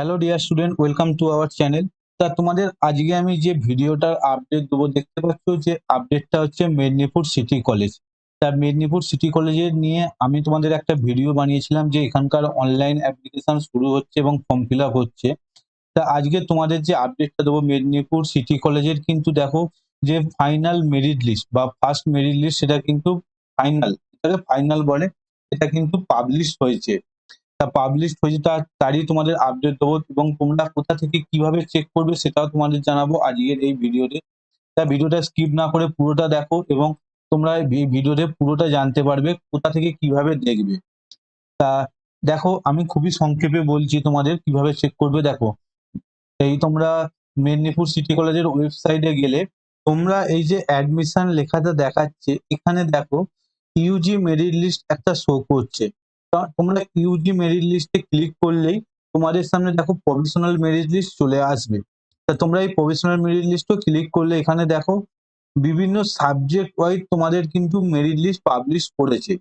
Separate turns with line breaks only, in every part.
Hello dear student welcome to our channel তা তোমাদের আজকে আমি যে ভিডিওটার আপডেট দেবো, দেখতে পাচ্ছ যে আপডেটটা হচ্ছে মেদিনীপুর সিটি কলেজ তা মেদিনীপুর সিটি কলেজের নিয়ে আমি তোমাদের একটা ভিডিও বানিয়েছিলাম যে এখানকার অনলাইন অ্যাপ্লিকেশন শুরু হচ্ছে এবং ফর্ম ফিল হচ্ছে। তা আজকে তোমাদের যে আপডেটটা দেবো মেদিনীপুর সিটি কলেজের কিন্তু দেখো যে ফাইনাল মেরিট লিস্ট বা ফার্স্ট মেরিট লিস্ট সেটা কিন্তু ফাইনাল এটাকে ফাইনাল বলে, এটা কিন্তু পাবলিশ হয়েছে। পাবলিশ হয়েছে তার তারই তোমাদের আপডেট দেবো এবং তোমরা কোথা থেকে কীভাবে চেক করবে সেটাও তোমাদের জানাব আজকের এই ভিডিওতে। তা ভিডিওটা স্কিপ না করে পুরোটা দেখো এবং তোমরা এই ভিডিওতে পুরোটা জানতে পারবে কোথা থেকে কীভাবে দেখবে। তা দেখো আমি খুবই সংক্ষেপে বলছি তোমাদের কীভাবে চেক করবে, দেখো। এই তোমরা মেদিনীপুর সিটি কলেজের ওয়েবসাইটে গেলে তোমরা এই যে অ্যাডমিশন লেখাটা দেখাচ্ছে, এখানে দেখো ইউজি মেরিট লিস্ট একটা শো করছে। তা তোমরা ইউজি মেরিট লিস্টে ক্লিক করলেই তোমাদের সামনে দেখো প্রফেশনাল মেরিট লিস্ট চলে আসবে। তা তোমরা এই প্রফেশনাল মেরিট লিস্টও ক্লিক করলে এখানে দেখো বিভিন্ন সাবজেক্ট ওয়াইজ তোমাদের কিন্তু মেরিট লিস্ট পাবলিশ করেছে।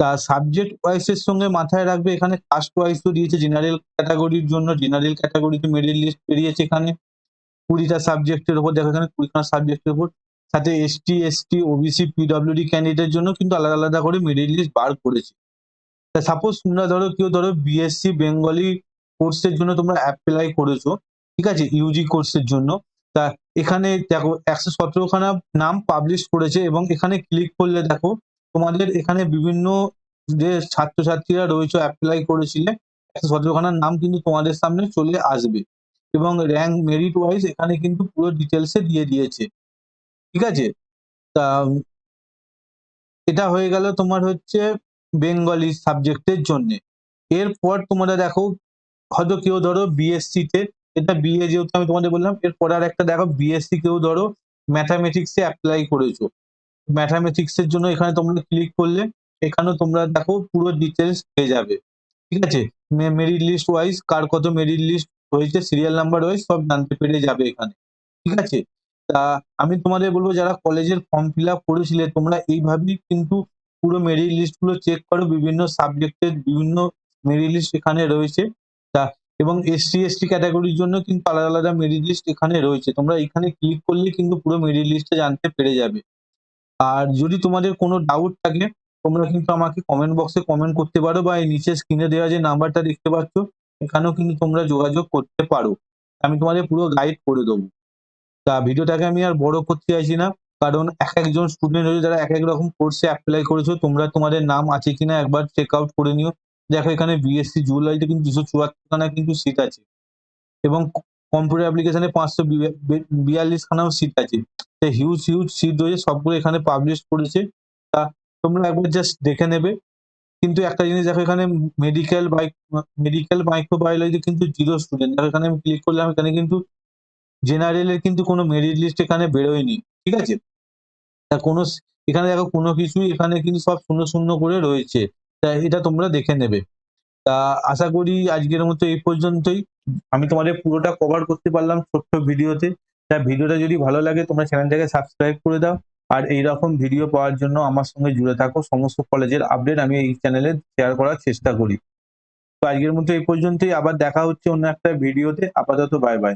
তা সাবজেক্ট ওয়াইজের সঙ্গে মাথায় রাখবে এখানে কাস্ট ওয়াইজও দিয়েছে জেনারেল ক্যাটাগরির জন্য জেনারেল ক্যাটাগরিতে মেরিট লিস্ট বেরিয়েছে এখানে। কুড়িটা সাবজেক্টের উপর দেখো এখানে কুড়িখানা সাবজেক্টের উপর সাথে এসটি এসটি ওবিসি পিডব্লিউডি ক্যান্ডিডেটের জন্য কিন্তু আলাদা আলাদা করে মেরিট লিস্ট বার করেছে। তা সাপোজ তোমরা ধরো কেউ ধরো বিএসসি বেঙ্গলি কোর্সের জন্য তোমরা অ্যাপ্লাই করেছ, ঠিক আছে? ইউজি কোর্সের জন্য। তা এখানে দেখো, একশো সতেরোখানা নাম পাবলিশ করেছে এবং এখানে ক্লিক করলে দেখো, তোমাদের এখানে বিভিন্ন যে ছাত্রছাত্রীরা রয়েছে অ্যাপ্লাই করেছিলে, একশো সতেরোখানার নাম কিন্তু তোমাদের সামনে চলে আসবে। এবং র্যাঙ্ক মেরিট ওয়াইজ এখানে কিন্তু পুরো ডিটেলসে দিয়ে দিয়েছে। ঠিক আছে? তা, এটা হয়ে গেল তোমার হচ্ছে বেঙ্গলি সাবজেক্টের জন্য। এরপর তোমরা দেখো হয়তো কেউ ধরো বিএসসি তে, এটা বিএ যেহেতু আমি তোমাদের বললাম, এরপর আর একটা দেখো বিএসসি কেউ ধরো ম্যাথামেটিক্সে অ্যাপ্লাই করেছ। ম্যাথামেটিক্স এর জন্য এখানে তোমরা ক্লিক করলে, এখানেও তোমরা দেখো পুরো ডিটেলস পেয়ে যাবে। ঠিক আছে? মেরিট লিস্ট ওয়াইজ কার কত মেরিট লিস্ট হয়েছে সিরিয়াল নাম্বার ওয়াইজ সব জানতে পেরে যাবে এখানে। ঠিক আছে? তা আমি তোমাদের বলব, যারা কলেজের ফর্ম ফিল আপ করেছিলে, তোমরা এইভাবেই কিন্তু পুরো মেরিট লিস্টগুলো চেক করো, বিভিন্ন সাবজেক্টের বিভিন্ন মেরিট লিস্ট এখানে রয়েছে। তা, এবং এসসি এসটি ক্যাটাগরির জন্য কিন্তু আলাদা আলাদা মেরিট লিস্ট এখানে রয়েছে। তোমরা এখানে ক্লিক করলে কিন্তু পুরো মেরিট লিস্টটা জানতে পেরে যাবে। আর যদি তোমাদের কোনো ডাউট থাকে, তোমরা কিন্তু আমাকে কমেন্ট বক্সে কমেন্ট করতে পারো বা এই নিচে স্ক্রিনে দেওয়া যে নাম্বারটা দেখতে পাচ্ছ, এখানেও কিন্তু তোমরা যোগাযোগ করতে পারো। আমি তোমাদের পুরো গাইড করে দেবো। তা ভিডিওটাকে আমি আর বড় করতে চাইছি না। কারণ এক একজন স্টুডেন্ট রয়েছে যারা এক এক রকম কোর্সে অ্যাপ্লাই করেছ, তোমরা তোমাদের নাম আছে কিনা একবার চেক আউট করে নিও। দেখো এখানে বিএসসি জুয়েলারিতে কিন্তু দুশো চুয়াত্তরখানা কিন্তু সিট আছে। এবং কম্পিউটার অ্যাপ্লিকেশনে পাঁচশো বিয়াল্লিশ খানাও সিট আছে। তো হিউজ হিউজ সিট রয়েছে, সবগুলো এখানে পাবলিশ করেছে। তা তোমরা একবার জাস্ট দেখে নেবে। কিন্তু একটা জিনিস দেখো, এখানে মেডিকেল বাইক মেডিকেল মাইক্রোবায়োলজি কিন্তু জিরো স্টুডেন্ট দেখো এখানে আমি ক্লিক করলাম, এখানে কিন্তু জেনারেলের কিন্তু কোনো মেরিট লিস্ট এখানে বেরোয়নি। ঠিক আছে? কোনো এখানে দেখো কোনো কিছুই এখানে কিন্তু সব শূন্য শূন্য করে রয়েছে। তা এটা তোমরা দেখে নেবে। তা আশা করি আজকের মতো এই পর্যন্তই। আমি তোমাদের পুরোটা কভার করতে পারলাম ছোট্ট ভিডিওতে। তা ভিডিওটা যদি ভালো লাগে তোমরা চ্যানেলটাকে সাবস্ক্রাইব করে দাও। আর এই রকম ভিডিও পাওয়ার জন্য আমার সঙ্গে জুড়ে থাকো। সমস্ত কলেজের আপডেট আমি এই চ্যানেলে শেয়ার করার চেষ্টা করি। তো আজকের মতো এই পর্যন্তই। আবার দেখা হচ্ছে অন্য একটা ভিডিওতে আপাতত বাই বাই